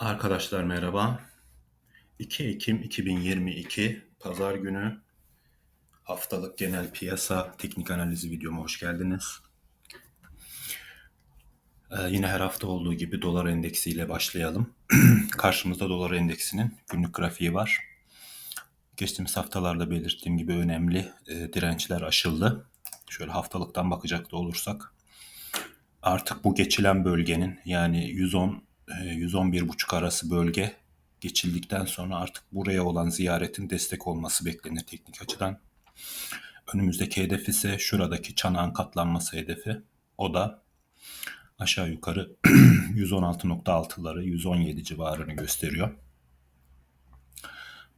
Arkadaşlar merhaba. 2 Ekim 2022 Pazar günü haftalık genel piyasa teknik analizi videoma hoş geldiniz. Ee, yine her hafta olduğu gibi dolar endeksiyle başlayalım. Karşımızda dolar endeksinin günlük grafiği var. Geçtiğimiz haftalarda belirttiğim gibi önemli e, dirençler aşıldı. Şöyle haftalıktan bakacak da olursak artık bu geçilen bölgenin yani 110 111,5 arası bölge geçildikten sonra artık buraya olan ziyaretin destek olması beklenir teknik açıdan. Önümüzdeki hedef ise şuradaki çanağın katlanması hedefi. O da aşağı yukarı 116.6'ları 117 civarını gösteriyor.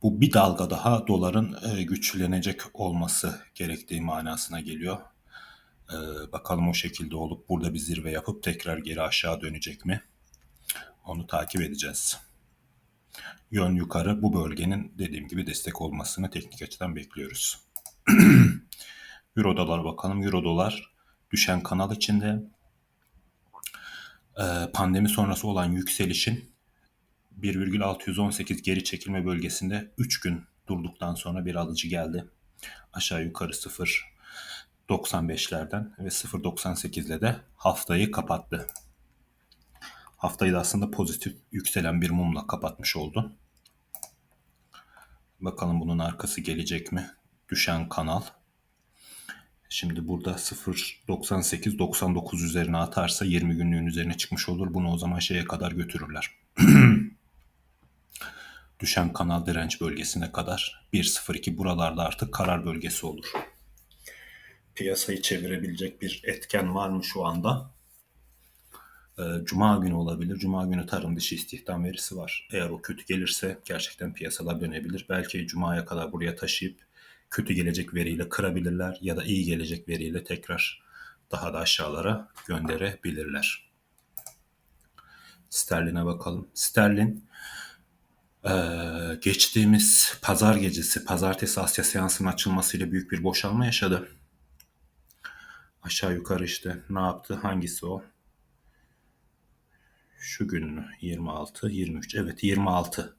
Bu bir dalga daha doların e, güçlenecek olması gerektiği manasına geliyor. E, bakalım o şekilde olup burada bir zirve yapıp tekrar geri aşağı dönecek mi? Onu takip edeceğiz. Yön yukarı bu bölgenin dediğim gibi destek olmasını teknik açıdan bekliyoruz. Euro dolar bakalım. Euro dolar düşen kanal içinde ee, pandemi sonrası olan yükselişin 1,618 geri çekilme bölgesinde 3 gün durduktan sonra bir alıcı geldi. Aşağı yukarı 0.95'lerden ve 0.98 ile de haftayı kapattı. Haftayı da aslında pozitif yükselen bir mumla kapatmış oldu. Bakalım bunun arkası gelecek mi? Düşen kanal. Şimdi burada 0.98-99 üzerine atarsa 20 günlüğün üzerine çıkmış olur. Bunu o zaman şeye kadar götürürler. Düşen kanal direnç bölgesine kadar 1.02 buralarda artık karar bölgesi olur. Piyasayı çevirebilecek bir etken var mı şu anda? Ee, Cuma günü olabilir. Cuma günü tarım dışı istihdam verisi var. Eğer o kötü gelirse gerçekten piyasalar dönebilir. Belki Cuma'ya kadar buraya taşıyıp kötü gelecek veriyle kırabilirler ya da iyi gelecek veriyle tekrar daha da aşağılara gönderebilirler. Sterlin'e bakalım. Sterlin ee, geçtiğimiz pazar gecesi, pazartesi Asya seansının açılmasıyla büyük bir boşalma yaşadı. Aşağı yukarı işte ne yaptı? Hangisi o? Şu gün 26, 23. Evet 26.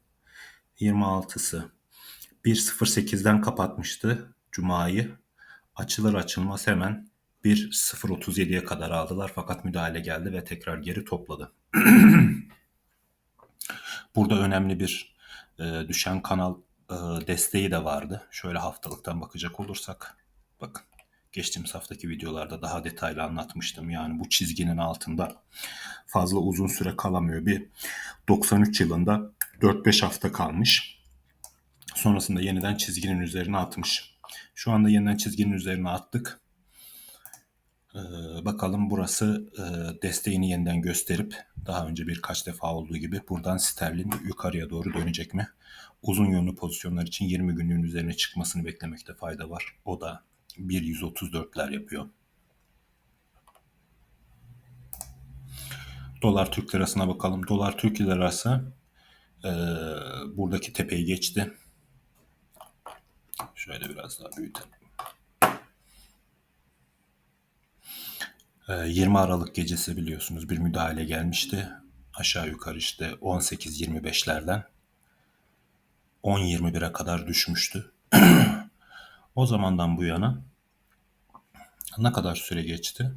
26'sı 1.08'den kapatmıştı Cuma'yı. Açılır açılmaz hemen 1.037'ye kadar aldılar fakat müdahale geldi ve tekrar geri topladı. Burada önemli bir e, düşen kanal e, desteği de vardı. Şöyle haftalıktan bakacak olursak bakın geçtiğimiz haftaki videolarda daha detaylı anlatmıştım. Yani bu çizginin altında fazla uzun süre kalamıyor. Bir 93 yılında 4-5 hafta kalmış. Sonrasında yeniden çizginin üzerine atmış. Şu anda yeniden çizginin üzerine attık. Ee, bakalım burası e, desteğini yeniden gösterip daha önce birkaç defa olduğu gibi buradan sterlin yukarıya doğru dönecek mi? Uzun yönlü pozisyonlar için 20 günlüğün üzerine çıkmasını beklemekte fayda var. O da 1.134'ler yapıyor. Dolar Türk lirasına bakalım. Dolar Türk lirası e, buradaki tepeyi geçti. Şöyle biraz daha büyütelim. E, 20 Aralık gecesi biliyorsunuz bir müdahale gelmişti. Aşağı yukarı işte 18-25'lerden 10-21'e kadar düşmüştü. O zamandan bu yana ne kadar süre geçti?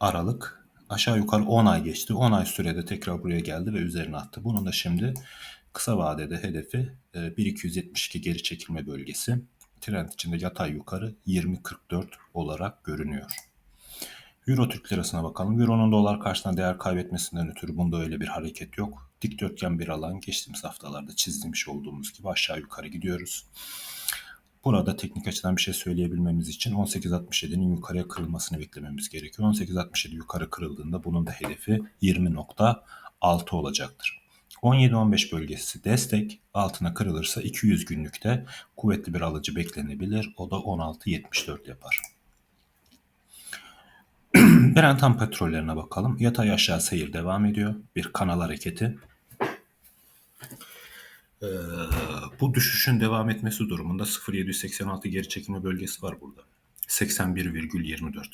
Aralık aşağı yukarı 10 ay geçti. 10 ay sürede tekrar buraya geldi ve üzerine attı. Bunun da şimdi kısa vadede hedefi 1272 e, geri çekilme bölgesi. Trend içinde yatay yukarı 20.44 olarak görünüyor. Euro Türk lirasına bakalım. Euro'nun dolar karşısında değer kaybetmesinden ötürü bunda öyle bir hareket yok. Dikdörtgen bir alan geçtiğimiz haftalarda çizmiş olduğumuz gibi aşağı yukarı gidiyoruz. Burada teknik açıdan bir şey söyleyebilmemiz için 18.67'nin yukarıya kırılmasını beklememiz gerekiyor. 18.67 yukarı kırıldığında bunun da hedefi 20.6 olacaktır. 17-15 bölgesi destek altına kırılırsa 200 günlükte kuvvetli bir alıcı beklenebilir. O da 16.74 yapar. Brent ham petrollerine bakalım. Yatay aşağı seyir devam ediyor. Bir kanal hareketi. Ee, bu düşüşün devam etmesi durumunda 0.786 geri çekilme bölgesi var burada. 81,24.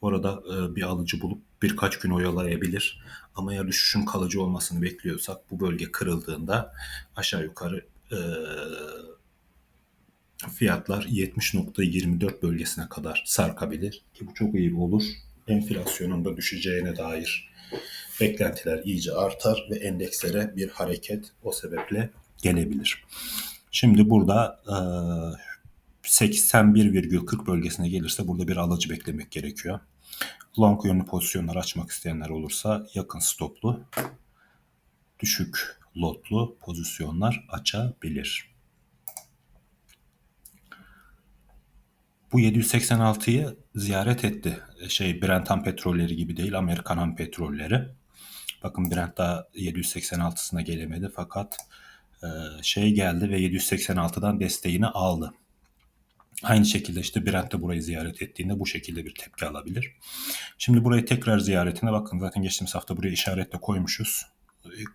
Orada e, bir alıcı bulup birkaç gün oyalayabilir. Ama eğer düşüşün kalıcı olmasını bekliyorsak bu bölge kırıldığında aşağı yukarı e, fiyatlar 70.24 bölgesine kadar sarkabilir. Ki bu çok iyi olur. Enflasyonun da düşeceğine dair beklentiler iyice artar ve endekslere bir hareket o sebeple gelebilir. Şimdi burada e, 81,40 bölgesine gelirse burada bir alıcı beklemek gerekiyor. Long yönlü pozisyonlar açmak isteyenler olursa yakın stoplu, düşük lotlu pozisyonlar açabilir. Bu 786'yı ziyaret etti. Şey Brent ham petrolleri gibi değil Amerikan ham petrolleri. Bakın Brent daha 786'sına gelemedi fakat e, şey geldi ve 786'dan desteğini aldı. Aynı şekilde işte Brent de burayı ziyaret ettiğinde bu şekilde bir tepki alabilir. Şimdi burayı tekrar ziyaretine bakın zaten geçtiğimiz hafta buraya işaretle koymuşuz.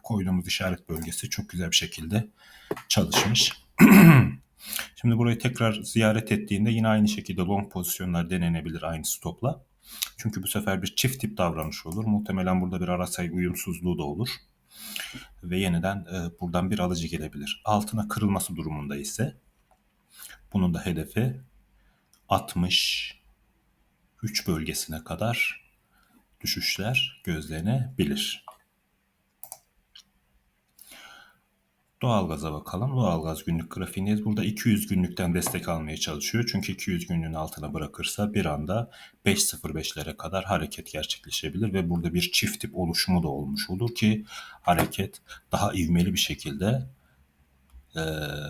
Koyduğumuz işaret bölgesi çok güzel bir şekilde çalışmış. Şimdi burayı tekrar ziyaret ettiğinde yine aynı şekilde long pozisyonlar denenebilir aynı stopla. Çünkü bu sefer bir çift tip davranış olur. Muhtemelen burada bir arasay uyumsuzluğu da olur. Ve yeniden e, buradan bir alıcı gelebilir. Altına kırılması durumunda ise bunun da hedefi 63 bölgesine kadar düşüşler gözlenebilir. Doğalgaza bakalım. Doğalgaz günlük grafiğindeyiz. Burada 200 günlükten destek almaya çalışıyor. Çünkü 200 günlüğün altına bırakırsa bir anda 5.05'lere kadar hareket gerçekleşebilir ve burada bir çift tip oluşumu da olmuş olur ki hareket daha ivmeli bir şekilde e,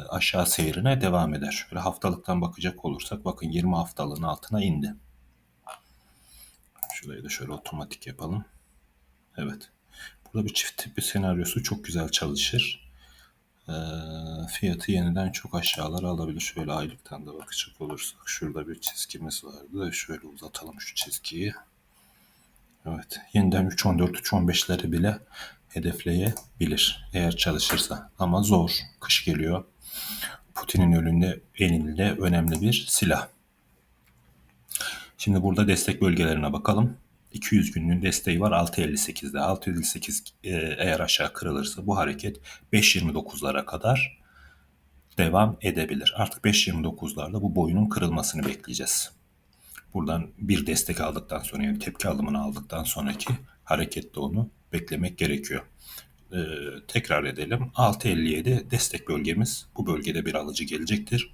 aşağı seyrine devam eder. Şöyle haftalıktan bakacak olursak bakın 20 haftalığın altına indi. Şurayı da şöyle otomatik yapalım. Evet. Burada bir çift tipi senaryosu çok güzel çalışır. E, fiyatı yeniden çok aşağılara alabilir. Şöyle aylıktan da bakacak olursak. Şurada bir çizgimiz vardı. Şöyle uzatalım şu çizgiyi. Evet. Yeniden 3.14, 3.15'leri bile hedefleyebilir eğer çalışırsa. Ama zor. Kış geliyor. Putin'in önünde elinde önemli bir silah. Şimdi burada destek bölgelerine bakalım. 200 günlüğün desteği var 6.58'de. 6.58 e, eğer aşağı kırılırsa bu hareket 5.29'lara kadar devam edebilir. Artık 5.29'larda bu boyunun kırılmasını bekleyeceğiz. Buradan bir destek aldıktan sonra yani tepki alımını aldıktan sonraki harekette onu beklemek gerekiyor. Ee, tekrar edelim. 6.57 destek bölgemiz. Bu bölgede bir alıcı gelecektir.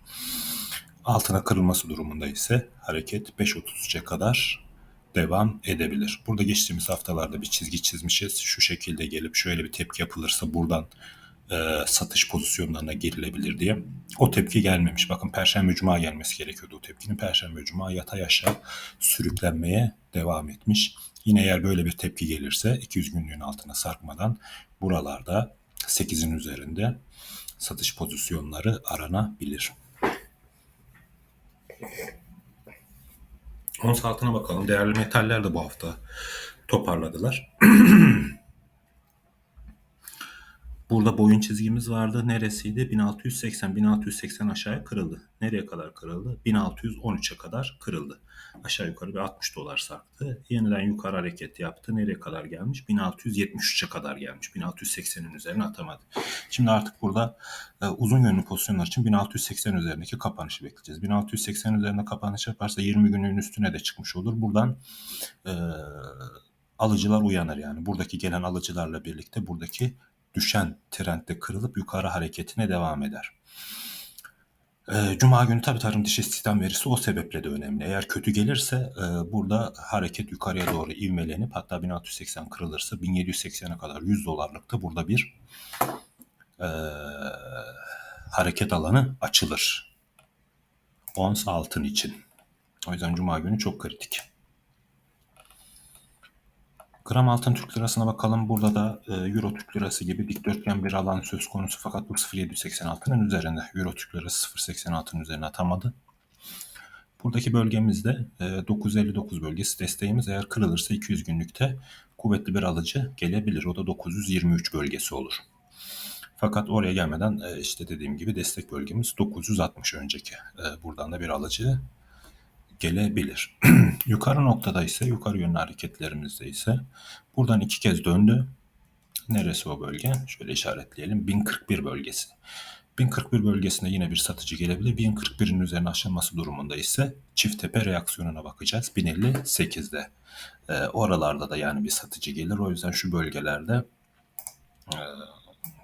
Altına kırılması durumunda ise hareket 5.33'e kadar devam edebilir. Burada geçtiğimiz haftalarda bir çizgi çizmişiz. Şu şekilde gelip şöyle bir tepki yapılırsa buradan e, satış pozisyonlarına girilebilir diye. O tepki gelmemiş. Bakın Perşembe Cuma gelmesi gerekiyordu o tepkinin. Perşembe Cuma yatay aşağı sürüklenmeye devam etmiş. Yine eğer böyle bir tepki gelirse 200 günlüğün altına sarkmadan buralarda 8'in üzerinde satış pozisyonları aranabilir. Ons altına bakalım. Değerli metaller de bu hafta toparladılar. Burada boyun çizgimiz vardı. Neresiydi? 1680. 1680 aşağıya kırıldı. Nereye kadar kırıldı? 1613'e kadar kırıldı. Aşağı yukarı bir 60 dolar sarktı. Yeniden yukarı hareket yaptı. Nereye kadar gelmiş? 1673'e kadar gelmiş. 1680'in üzerine atamadı. Şimdi artık burada e, uzun yönlü pozisyonlar için 1680 üzerindeki kapanışı bekleyeceğiz. 1680 üzerinde kapanış yaparsa 20 günün üstüne de çıkmış olur. Buradan e, alıcılar uyanır yani. Buradaki gelen alıcılarla birlikte buradaki düşen trendde kırılıp yukarı hareketine devam eder. Ee, Cuma günü tabii tarım dışı istihdam verisi o sebeple de önemli. Eğer kötü gelirse e, burada hareket yukarıya doğru ivmelenip hatta 1680 kırılırsa 1780'e kadar 100 dolarlık da burada bir e, hareket alanı açılır. Ons altın için. O yüzden Cuma günü çok kritik. Gram altın Türk lirasına bakalım. Burada da e, Euro Türk lirası gibi dikdörtgen bir alan söz konusu fakat bu 0.786'nın üzerinde. Euro Türk lirası 0.86'nın üzerine atamadı. Buradaki bölgemizde e, 959 bölgesi desteğimiz eğer kırılırsa 200 günlükte kuvvetli bir alıcı gelebilir. O da 923 bölgesi olur. Fakat oraya gelmeden e, işte dediğim gibi destek bölgemiz 960 önceki. E, buradan da bir alıcı gelebilir. yukarı noktada ise yukarı yönlü hareketlerimizde ise buradan iki kez döndü. Neresi o bölge? Şöyle işaretleyelim. 1041 bölgesi. 1041 bölgesinde yine bir satıcı gelebilir. 1041'in üzerine aşılması durumunda ise çift tepe reaksiyonuna bakacağız. 1058'de. E, oralarda da yani bir satıcı gelir. O yüzden şu bölgelerde e,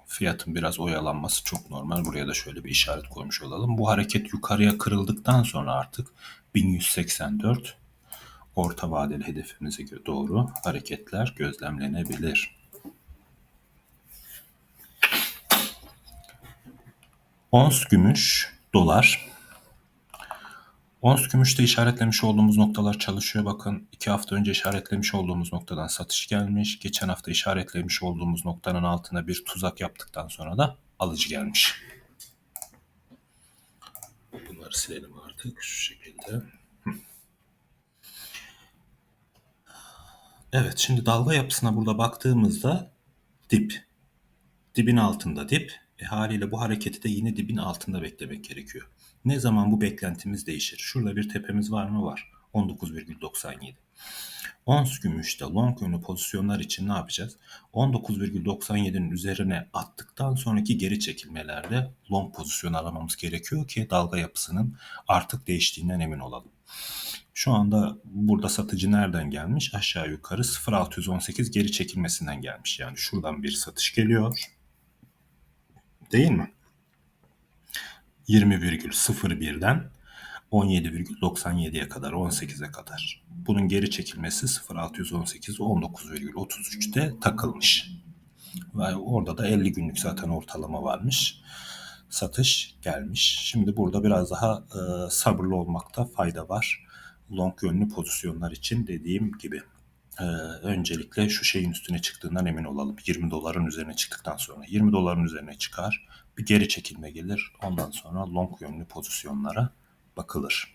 fiyatın biraz oyalanması çok normal. Buraya da şöyle bir işaret koymuş olalım. Bu hareket yukarıya kırıldıktan sonra artık 1184 orta vadeli hedefimize doğru hareketler gözlemlenebilir. Ons gümüş, dolar. Ons gümüşte işaretlemiş olduğumuz noktalar çalışıyor. Bakın iki hafta önce işaretlemiş olduğumuz noktadan satış gelmiş. Geçen hafta işaretlemiş olduğumuz noktanın altına bir tuzak yaptıktan sonra da alıcı gelmiş. Bunları silelim artık şu şekilde. Evet şimdi dalga yapısına burada baktığımızda dip. Dibin altında dip. E, haliyle bu hareketi de yine dibin altında beklemek gerekiyor. Ne zaman bu beklentimiz değişir? Şurada bir tepemiz var mı? Var. 19,97. Ons gümüşte long yönlü pozisyonlar için ne yapacağız? 19,97'nin üzerine attıktan sonraki geri çekilmelerde long pozisyon aramamız gerekiyor ki dalga yapısının artık değiştiğinden emin olalım. Şu anda burada satıcı nereden gelmiş? Aşağı yukarı 0.618 geri çekilmesinden gelmiş. Yani şuradan bir satış geliyor. Değil mi? 20,01'den 17,97'ye kadar 18'e kadar. Bunun geri çekilmesi 0,618 19,33'te takılmış. Ve orada da 50 günlük zaten ortalama varmış. Satış gelmiş. Şimdi burada biraz daha e, sabırlı olmakta fayda var. Long yönlü pozisyonlar için dediğim gibi. Ee, öncelikle şu şeyin üstüne çıktığından emin olalım. 20 doların üzerine çıktıktan sonra. 20 doların üzerine çıkar. Bir geri çekilme gelir. Ondan sonra long yönlü pozisyonlara bakılır.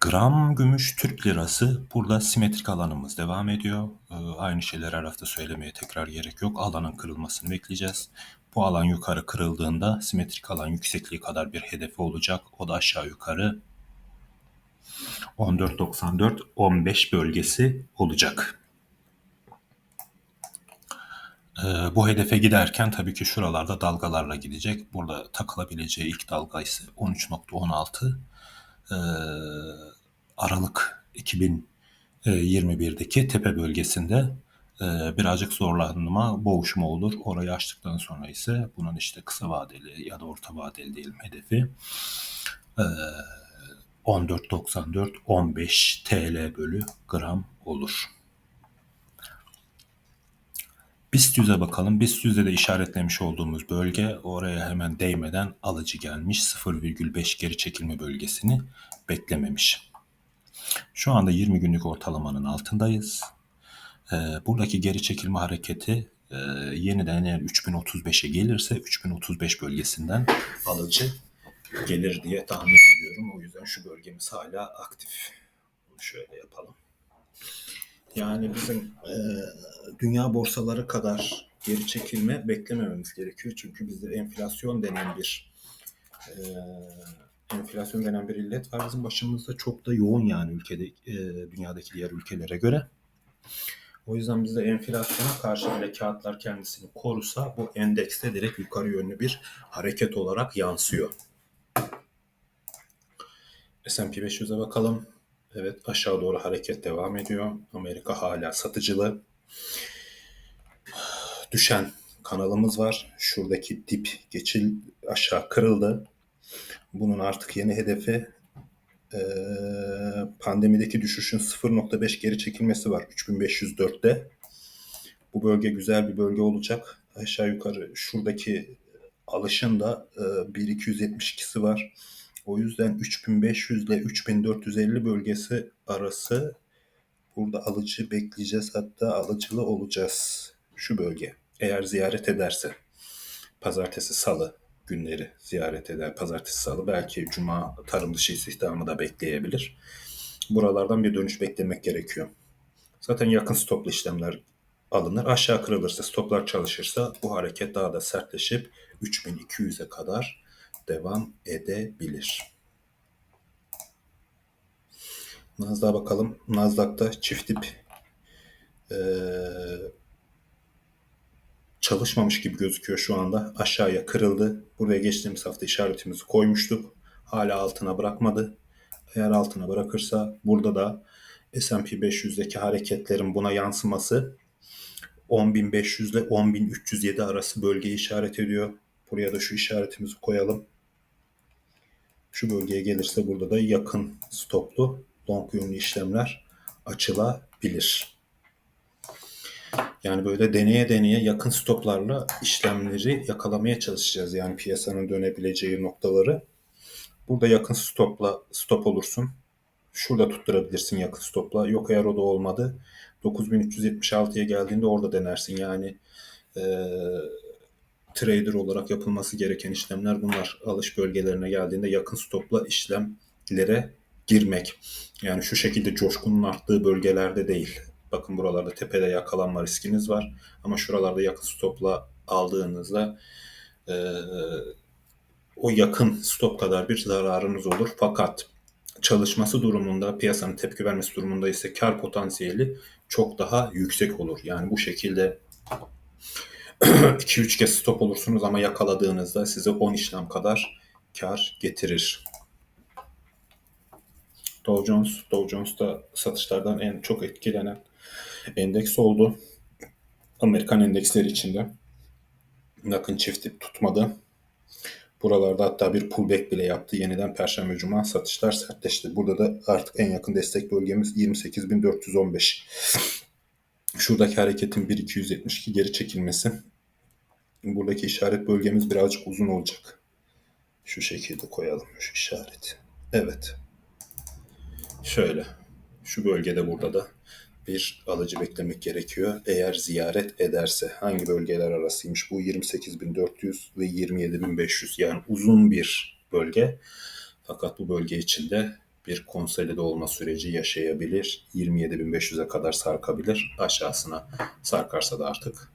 Gram gümüş Türk lirası burada simetrik alanımız devam ediyor. Ee, aynı şeyleri her hafta söylemeye tekrar gerek yok. Alanın kırılmasını bekleyeceğiz. Bu alan yukarı kırıldığında simetrik alan yüksekliği kadar bir hedefi olacak. O da aşağı yukarı 14.94-15 bölgesi olacak. Ee, bu hedefe giderken tabii ki şuralarda dalgalarla gidecek. Burada takılabileceği ilk dalga ise 13.16 ee, Aralık 2021'deki tepe bölgesinde e, birazcık zorlanma, boğuşma olur. Orayı açtıktan sonra ise bunun işte kısa vadeli ya da orta vadeli diyelim hedefi 14.94 15 TL bölü gram olur. BIST 100'e bakalım. BIST 100'de de işaretlemiş olduğumuz bölge oraya hemen değmeden alıcı gelmiş. 0,5 geri çekilme bölgesini beklememiş. Şu anda 20 günlük ortalamanın altındayız. Ee, buradaki geri çekilme hareketi e, yeniden eğer 3035'e gelirse 3035 bölgesinden alıcı gelir diye tahmin ediyorum. O yüzden şu bölgemiz hala aktif. Bunu şöyle yapalım. Yani bizim e, dünya borsaları kadar geri çekilme beklemememiz gerekiyor. Çünkü bizde enflasyon denen bir e, enflasyon denen bir illet var bizim başımızda. Çok da yoğun yani ülkede e, dünyadaki diğer ülkelere göre. O yüzden bizde enflasyona karşı bile kağıtlar kendisini korusa bu endekste direkt yukarı yönlü bir hareket olarak yansıyor. S&P 500'e bakalım. Evet aşağı doğru hareket devam ediyor. Amerika hala satıcılı. Düşen kanalımız var. Şuradaki dip geçil aşağı kırıldı. Bunun artık yeni hedefi e, pandemideki düşüşün 0.5 geri çekilmesi var 3504'te. Bu bölge güzel bir bölge olacak. Aşağı yukarı şuradaki alışın da e, 1272'si var. O yüzden 3500 ile 3450 bölgesi arası burada alıcı bekleyeceğiz. Hatta alıcılı olacağız şu bölge. Eğer ziyaret ederse. Pazartesi, salı günleri ziyaret eder. Pazartesi, salı belki cuma tarım dışı istihdamı da bekleyebilir. Buralardan bir dönüş beklemek gerekiyor. Zaten yakın stoplu işlemler alınır. Aşağı kırılırsa, stoplar çalışırsa bu hareket daha da sertleşip 3200'e kadar devam edebilir. Nasdaq'a bakalım. Nasdaq'ta çift dip eee, çalışmamış gibi gözüküyor şu anda. Aşağıya kırıldı. Buraya geçtiğimiz hafta işaretimizi koymuştuk. Hala altına bırakmadı. Eğer altına bırakırsa burada da S&P 500'deki hareketlerin buna yansıması 10.500 ile 10.307 arası bölgeyi işaret ediyor. Buraya da şu işaretimizi koyalım. Şu bölgeye gelirse burada da yakın stoplu long yönlü işlemler açılabilir. Yani böyle deneye deneye yakın stoplarla işlemleri yakalamaya çalışacağız. Yani piyasanın dönebileceği noktaları. Burada yakın stopla stop olursun. Şurada tutturabilirsin yakın stopla. Yok eğer o da olmadı. 9376'ya geldiğinde orada denersin. Yani eee trader olarak yapılması gereken işlemler bunlar. Alış bölgelerine geldiğinde yakın stopla işlemlere girmek. Yani şu şekilde coşkunun arttığı bölgelerde değil. Bakın buralarda tepede yakalanma riskiniz var. Ama şuralarda yakın stopla aldığınızda e, o yakın stop kadar bir zararınız olur. Fakat çalışması durumunda, piyasanın tepki vermesi durumunda ise kar potansiyeli çok daha yüksek olur. Yani bu şekilde 2-3 kez stop olursunuz ama yakaladığınızda size 10 işlem kadar kar getirir. Dow Jones, Dow Jones da satışlardan en çok etkilenen endeks oldu. Amerikan endeksleri içinde. Yakın çift dip tutmadı. Buralarda hatta bir pullback bile yaptı. Yeniden Perşembe Cuma satışlar sertleşti. Burada da artık en yakın destek bölgemiz 28.415. Şuradaki hareketin 1.272 geri çekilmesi. Buradaki işaret bölgemiz birazcık uzun olacak. Şu şekilde koyalım şu işareti. Evet. Şöyle. Şu bölgede burada da bir alıcı beklemek gerekiyor. Eğer ziyaret ederse hangi bölgeler arasıymış bu 28.400 ve 27.500 yani uzun bir bölge. Fakat bu bölge içinde bir konsolide olma süreci yaşayabilir. 27.500'e kadar sarkabilir. Aşağısına sarkarsa da artık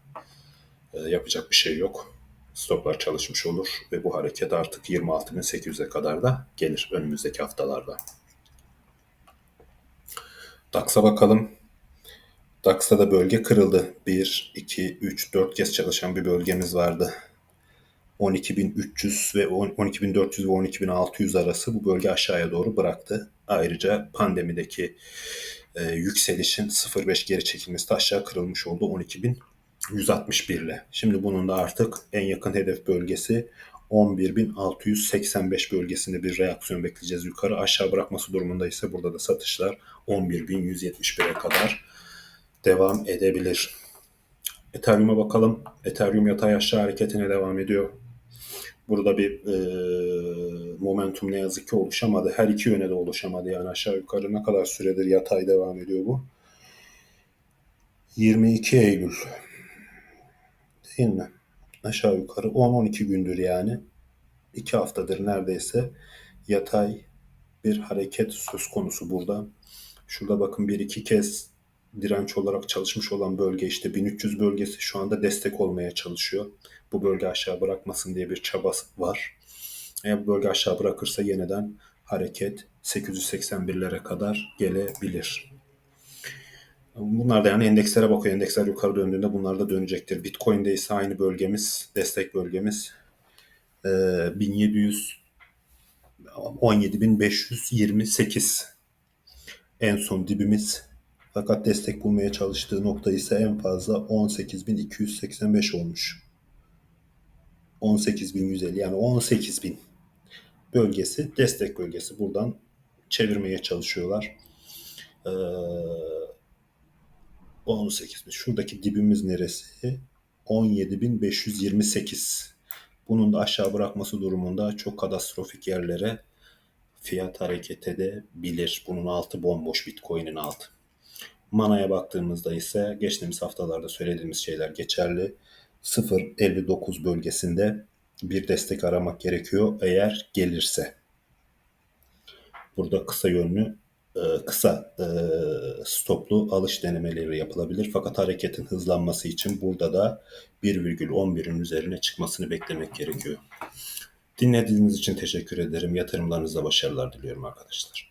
e, yapacak bir şey yok. Stoplar çalışmış olur ve bu hareket artık 26.800'e kadar da gelir önümüzdeki haftalarda. DAX'a bakalım. DAX'ta da bölge kırıldı. 1, 2, 3, 4 kez çalışan bir bölgemiz vardı. 12.300 ve 12.400 ve 12.600 arası bu bölge aşağıya doğru bıraktı. Ayrıca pandemideki e, yükselişin 0.5 geri çekilmesi de aşağı kırılmış oldu 12.161 ile. Şimdi bunun da artık en yakın hedef bölgesi 11.685 bölgesinde bir reaksiyon bekleyeceğiz yukarı. Aşağı bırakması durumunda ise burada da satışlar 11.171'e kadar devam edebilir. Ethereum'a bakalım. Ethereum yatay aşağı hareketine devam ediyor. Burada bir e, momentum ne yazık ki oluşamadı. Her iki yöne de oluşamadı. Yani aşağı yukarı ne kadar süredir yatay devam ediyor bu? 22 Eylül. Değil mi? Aşağı yukarı 10-12 gündür yani. 2 haftadır neredeyse yatay bir hareket söz konusu burada. Şurada bakın bir iki kez direnç olarak çalışmış olan bölge işte 1300 bölgesi şu anda destek olmaya çalışıyor. Bu bölge aşağı bırakmasın diye bir çabası var. Eğer bu bölge aşağı bırakırsa yeniden hareket 881'lere kadar gelebilir. Bunlar da yani endekslere bakıyor. Endeksler yukarı döndüğünde bunlar da dönecektir. Bitcoin'de ise aynı bölgemiz, destek bölgemiz 1700 17.528 en son dibimiz. Fakat destek bulmaya çalıştığı nokta ise en fazla 18.285 olmuş. 18.150 yani 18.000 bölgesi destek bölgesi. Buradan çevirmeye çalışıyorlar. Ee, 18.000. Şuradaki dibimiz neresi? 17.528. Bunun da aşağı bırakması durumunda çok katastrofik yerlere fiyat hareket edebilir. Bunun altı bomboş Bitcoin'in altı. Mana'ya baktığımızda ise geçtiğimiz haftalarda söylediğimiz şeyler geçerli. 0.59 bölgesinde bir destek aramak gerekiyor eğer gelirse. Burada kısa yönlü e, kısa e, stoplu alış denemeleri yapılabilir. Fakat hareketin hızlanması için burada da 1,11'in üzerine çıkmasını beklemek gerekiyor. Dinlediğiniz için teşekkür ederim. Yatırımlarınızda başarılar diliyorum arkadaşlar.